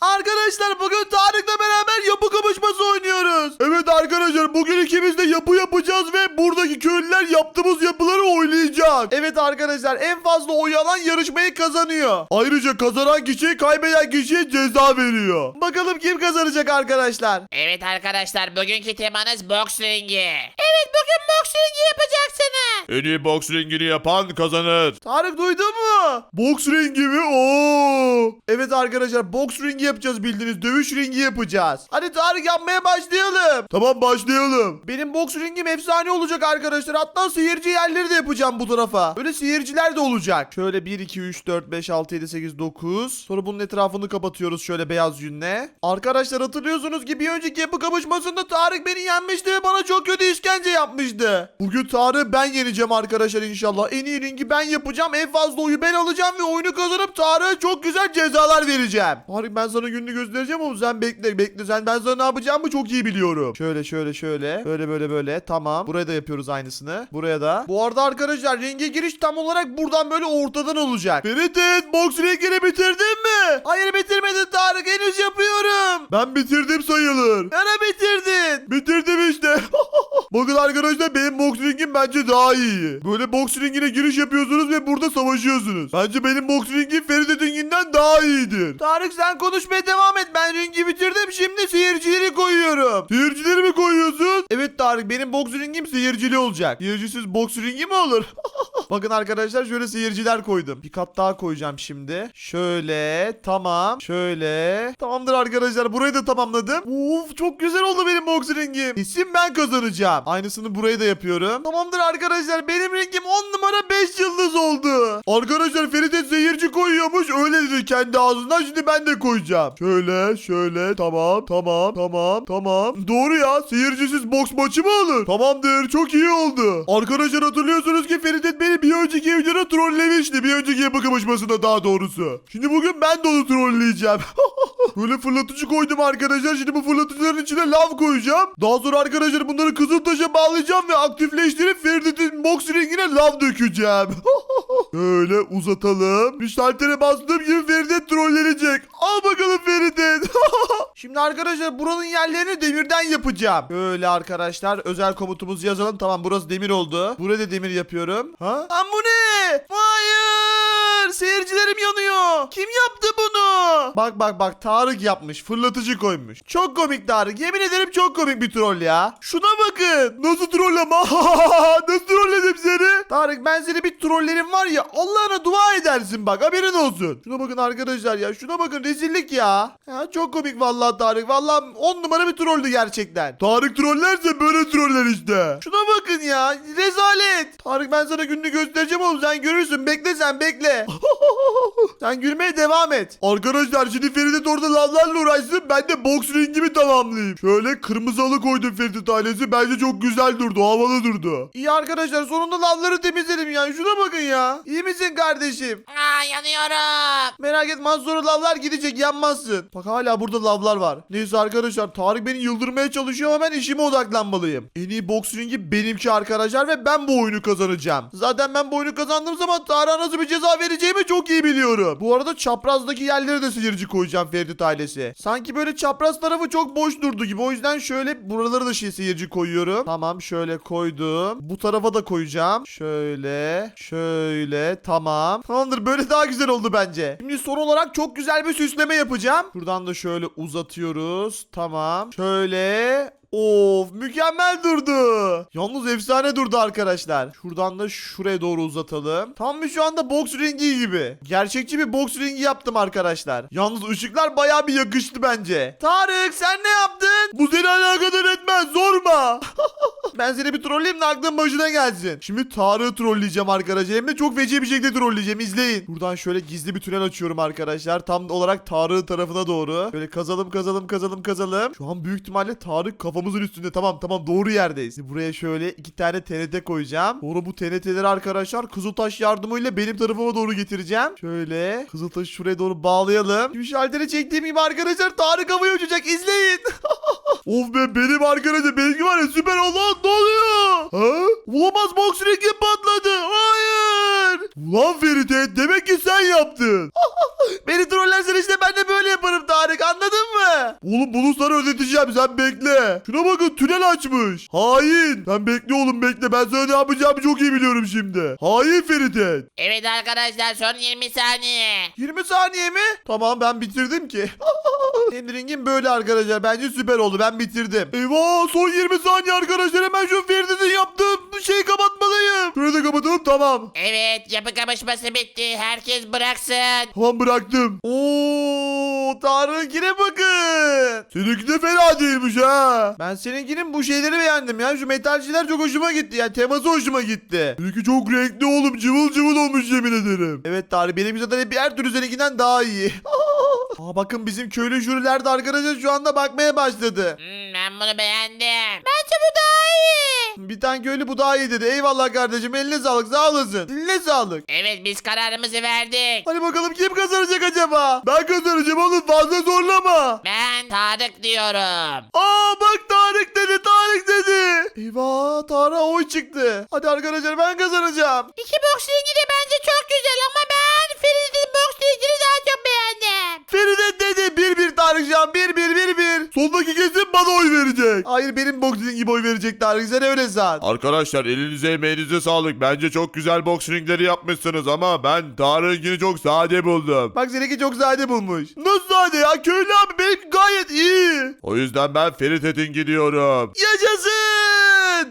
Arkadaşlar bugün Tarık'la beraber yapı kapışması oynuyoruz. Evet arkadaşlar bugün ikimiz de yapı yapacağız ve buradaki köylüler yaptığımız yapıları oylayacak. Evet arkadaşlar en fazla oy alan yarışmayı kazanıyor. Ayrıca kazanan kişi kaybeden kişiye ceza veriyor. Bakalım kim kazanacak arkadaşlar. Evet arkadaşlar bugünkü temanız boks ringi. Evet bugün boks ringi yapacaksınız. En iyi boks ringini yapan kazanır. Tarık duydun mu? Boks ringi mi? Oo. Evet arkadaşlar boks ringi yapacağız bildiğiniz. Dövüş ringi yapacağız. Hadi Tarık yapmaya başlayalım. Tamam başlayalım. Benim boks ringim efsane olacak arkadaşlar. Hatta seyirci yerleri de yapacağım bu tarafa. Öyle seyirciler de olacak. Şöyle 1, 2, 3, 4, 5, 6, 7, 8, 9. Sonra bunun etrafını kapatıyoruz şöyle beyaz yünle. Arkadaşlar hatırlıyorsunuz ki bir önceki yapı kapışmasında Tarık beni yenmişti ve bana çok kötü işkence yapmıştı. Bugün Tarık'ı ben yeneceğim arkadaşlar inşallah. En iyi ringi ben yapacağım. En fazla oyu ben alacağım ve oyunu kazanıp Tarık'a çok güzel cezalar vereceğim. Tarık ben sana gününü göstereceğim ama sen bekle bekle. Sen ben sana ne yapacağımı çok iyi biliyorum. Şöyle şöyle şöyle. Böyle böyle böyle. Tamam. Buraya da yapıyoruz aynısını. Buraya da. Bu arada arkadaşlar ringe giriş tam olarak buradan böyle ortadan olacak. Ferit boks ringini bitirdin mi? Hayır bitirmedin Tarık. Henüz yapıyorum. Ben bitirdim sayılır. Yana bitirdin. Bitirdim işte. Bakın arkadaşlar benim boks ringim bence daha iyi. Böyle boks ringine giriş yapıyorsunuz ve burada savaşıyorsunuz. Bence benim boks ringim Feride ringinden daha iyidir. Tarık sen konuşmaya devam et. Ben ringi bitirdim. Şimdi seyircileri koyuyorum. Seyircileri mi koyuyorsun? Evet Tarık benim boks ringim seyircili olacak. Seyircisiz boks ringi mi olur? Bakın arkadaşlar şöyle seyirciler koydum. Bir kat daha koyacağım şimdi. Şöyle tamam. Şöyle. Tamamdır arkadaşlar burayı da tamamladım. Uf çok güzel oldu benim boks ringim. Kesin ben kazanacağım. Aynısını burayı da yapıyorum. Tamamdır arkadaşlar benim ringim 10 numara 5 yıldız oldu. Arkadaşlar Ferit'e seyirci koyuyormuş. Öyle dedi kendi ağzından. Şimdi ben de koyacağım. Şöyle şöyle tamam tamam tamam tamam. Doğru ya seyircisiz boks maçı mı olur? Tamamdır çok iyi oldu. Arkadaşlar hatırlıyorsunuz ki Ferit beni bir önceki videoda trollemişti. Bir önceki yapı kapışmasında daha doğrusu. Şimdi bugün ben de onu trolleyeceğim. Böyle fırlatıcı koydum arkadaşlar. Şimdi bu fırlatıcıların içine lav koyacağım. Daha sonra arkadaşlar bunları kızıltaşa bağlayacağım ve aktifleştirip Ferit'in boks ringine lav dökeceğim. Böyle uzatalım. Şaltere bastığım gibi Ferit trollenecek. Al bakalım Ferit. Şimdi arkadaşlar buranın yerlerini demirden yapacağım. Böyle arkadaşlar özel komutumuzu yazalım. Tamam burası demir oldu. Buraya da demir yapıyorum. Ha? Lan bu ne? Hayır. Seyircilerim yanıyor. Kim yaptı bunu? Bak bak bak Tarık yapmış. Fırlatıcı koymuş. Çok komik Tarık. Yemin ederim çok komik bir troll ya. Şuna bakın. Nasıl troll ama? Nasıl trolledim seni? Tarık ben seni bir trollerim var ya. Allah'ına dua edersin bak. Haberin olsun. Şuna bakın arkadaşlar ya. Şuna bakın rezillik ya. Ya çok komik vallahi Tarık. Vallahi 10 numara bir trolldü gerçekten. Tarık trollerse böyle troller işte. Şuna bakın ya. Rezalet. Tarık ben sana gününü göstereceğim oğlum. Sen görürsün. Bekle sen bekle. sen gülmeye devam et. Arkadaşlar şimdi Ferit orada lavlarla uğraşsın. Ben de boks ringimi tamamlayayım. Şöyle kırmızı halı koydum Ferit ailesi. Bence çok güzel durdu. Havalı durdu. İyi arkadaşlar sonunda lavları temizledim ya. Şuna bakın ya. İyi misin kardeşim? Aa yanıyorum. Merak etme az sonra lavlar gidecek yanmazsın. Bak hala burada lavlar var. Neyse arkadaşlar Tarık beni yıldırmaya çalışıyor ama ben işime odaklanmalıyım. En iyi boks ringi benimki arkadaşlar ve ben bu oyunu kazanacağım. Zaten ben bu oyunu kazandığım zaman Tarık'a nasıl bir ceza vereceğimi çok iyi biliyorum. Bu arada çaprazdaki yerlere de seyirci koyacağım Ferit ailesi. Sanki böyle çapraz tarafı çok boş durdu gibi. O yüzden şöyle buraları da şey seyirci koyuyorum. Tamam şöyle koydum. Bu tarafa da koyacağım. Şöyle. Şöyle. Tamam. Tamamdır böyle daha güzel oldu bence. Şimdi son olarak çok güzel bir süsleme yapacağım. Şuradan da şöyle uzatıyoruz. Tamam. Şöyle. Of mükemmel durdu. Yalnız efsane durdu arkadaşlar. Şuradan da şuraya doğru uzatalım. Tam bir şu anda boks ringi gibi. Gerçekçi bir boks ringi yaptım arkadaşlar. Yalnız ışıklar baya bir yakıştı bence. Tarık sen ne yaptın? Bu seni alakadar etmez zorma. ben seni bir trolleyeyim de aklın başına gelsin. Şimdi Tarık'ı trolleyeceğim arkadaşlar. Hem de çok feci bir şekilde trolleyeceğim. İzleyin. Buradan şöyle gizli bir tünel açıyorum arkadaşlar. Tam olarak Tarık'ın tarafına doğru. Böyle kazalım kazalım kazalım kazalım. Şu an büyük ihtimalle Tarık kafamızın üstünde. Tamam tamam doğru yerdeyiz. Şimdi buraya şöyle iki tane TNT koyacağım. Sonra bu TNT'leri arkadaşlar Kızıltaş yardımıyla benim tarafıma doğru getireceğim. Şöyle Kızıltaş'ı şuraya doğru bağlayalım. Şimdi şalteri çektiğim gibi arkadaşlar Tarık havaya uçacak. İzleyin. of be benim arkadaşlar benimki var ya süper Allah ne oluyor? Ha? Olamaz box ringim patladı. Hayır. Ulan Feride demek ki sen yaptın. Beni trollersen işte ben de böyle yaparım Tarık anladın mı? Oğlum bunu sana ödeteceğim sen bekle. Şuna bakın tünel açmış. Hain. Sen bekle oğlum bekle ben sana ne yapacağımı çok iyi biliyorum şimdi. Hain Feride. Evet arkadaşlar son 20 saniye. 20 saniye mi? Tamam ben bitirdim ki. Endring'in böyle arkadaşlar. Bence süper oldu. Ben bitirdim. Eyvah son 20 saniye arkadaşlar. Hemen şu Feride'nin yaptığı şeyi kapatmalıyım. Şurayı da kapatalım tamam. Evet yapı kapışması bitti. Herkes bıraksın. Tamam bıraktım. Oo Tarık'ine bakın. Seninki de fena değilmiş ha. Ben seninkinin bu şeyleri beğendim ya. Şu metalciler çok hoşuma gitti. Yani teması hoşuma gitti. Seninki çok renkli oğlum. Cıvıl cıvıl olmuş yemin ederim. Evet Tarık benim zaten hep her türlü seninkinden daha iyi. Aa, bakın bizim köylü jüriler de arkadaşlar şu anda bakmaya başladı. Hmm, ben bunu beğendim. Bence bu daha iyi. Bir tane köylü bu daha iyi dedi. Eyvallah kardeşim eline sağlık sağ olasın. Eline sağlık. Evet biz kararımızı verdik. Hadi bakalım kim kazanacak acaba? Ben kazanacağım oğlum fazla zorlama. Ben Tarık diyorum. Aa bak Tarık dedi Tarık dedi. Eyvah Tarık'a oy çıktı. Hadi arkadaşlar ben kazanacağım. İki boks ringi de bence çok güzel ama ben Ferit'in boks ringini daha çok beğendim. Feride dedi 1-1 Tarık şu an 1-1-1-1. Sondaki kesin bana oy verecek. Hayır benim boksing gibi oy verecek Tarık sen öyle san. Arkadaşlar elinize emeğinize sağlık. Bence çok güzel boks ringleri yapmışsınız ama ben Tarık'ını çok sade buldum. Bak seninki çok sade bulmuş. Nasıl sade ya köylü abi benim gayet iyi. O yüzden ben Ferit Etin gidiyorum. Yaşasın.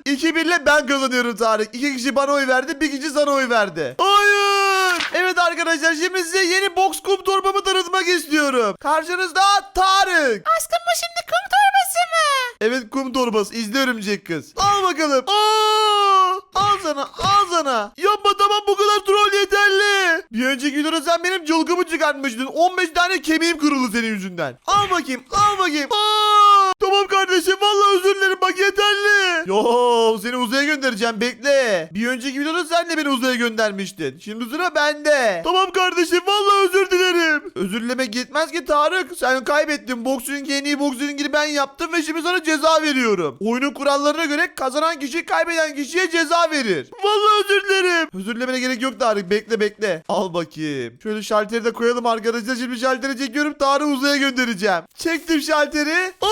2-1 ile ben kazanıyorum Tarık. İki kişi bana oy verdi bir kişi sana oy verdi. Hayır. Evet arkadaşlar şimdi size yeni box kum torbamı tanıtmak istiyorum. Karşınızda Tarık. Aşkım bu şimdi kum torbası mı? Evet kum torbası izle örümcek kız. Al bakalım. Aa! Al sana al sana. Yapma tamam bu kadar troll yeterli. Bir önceki videoda sen benim cılgımı çıkartmıştın. 15 tane kemiğim kırıldı senin yüzünden. Al bakayım al bakayım. Aa! Tamam kardeşim vallahi özür dilerim bak yeterli. Yo seni uzaya göndereceğim bekle. Bir önceki videoda sen de beni uzaya göndermiştin. Şimdi sıra bende. Tamam kardeşim vallahi özür dilerim. Özür dilemek yetmez ki Tarık. Sen kaybettin. Boksörün en iyi boksörün ben yaptım ve şimdi sana ceza veriyorum. Oyunun kurallarına göre kazanan kişi kaybeden kişiye ceza verir. Vallahi özür dilerim. Özür gerek yok Tarık. Bekle bekle. Al bakayım. Şöyle şalteri de koyalım arkadaşlar. Şimdi şalteri çekiyorum. Tarık'ı uzaya göndereceğim. Çektim şalteri. Aa!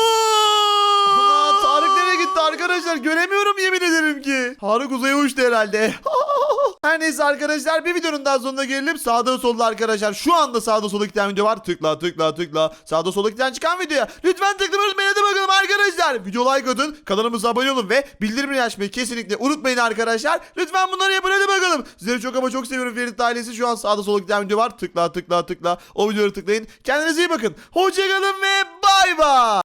Ana, Tarık nereye gitti arkadaşlar? Göremiyorum yemin ederim ki. Tarık uzaya uçtu herhalde. Her neyse arkadaşlar bir videonun daha sonuna gelelim. Sağda solda arkadaşlar şu anda sağda solda tane video var. Tıkla tıkla tıkla. Sağda solda tane çıkan videoya. Lütfen tıklamayı unutmayın. Hadi bakalım arkadaşlar. Video like atın. Kanalımıza abone olun ve bildirimleri açmayı kesinlikle unutmayın arkadaşlar. Lütfen bunları yapın hadi bakalım. Sizleri çok ama çok seviyorum Ferit ailesi. Şu an sağda solda tane video var. Tıkla tıkla tıkla. O videoları tıklayın. Kendinize iyi bakın. Hoşçakalın ve bay bay.